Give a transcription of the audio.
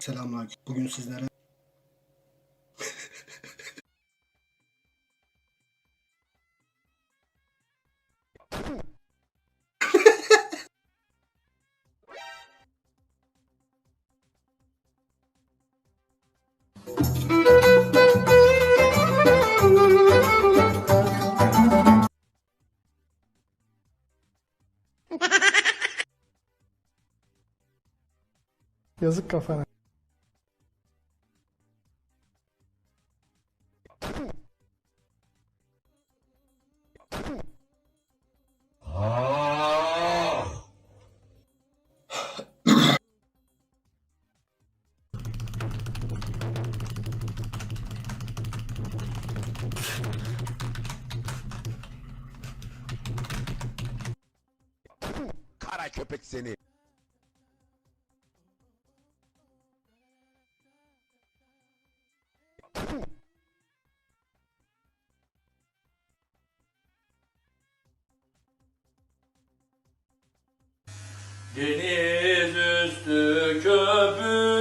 Selamünaleyküm. Bugün sizlere Yazık kafana. Kara köpek seni. Gönül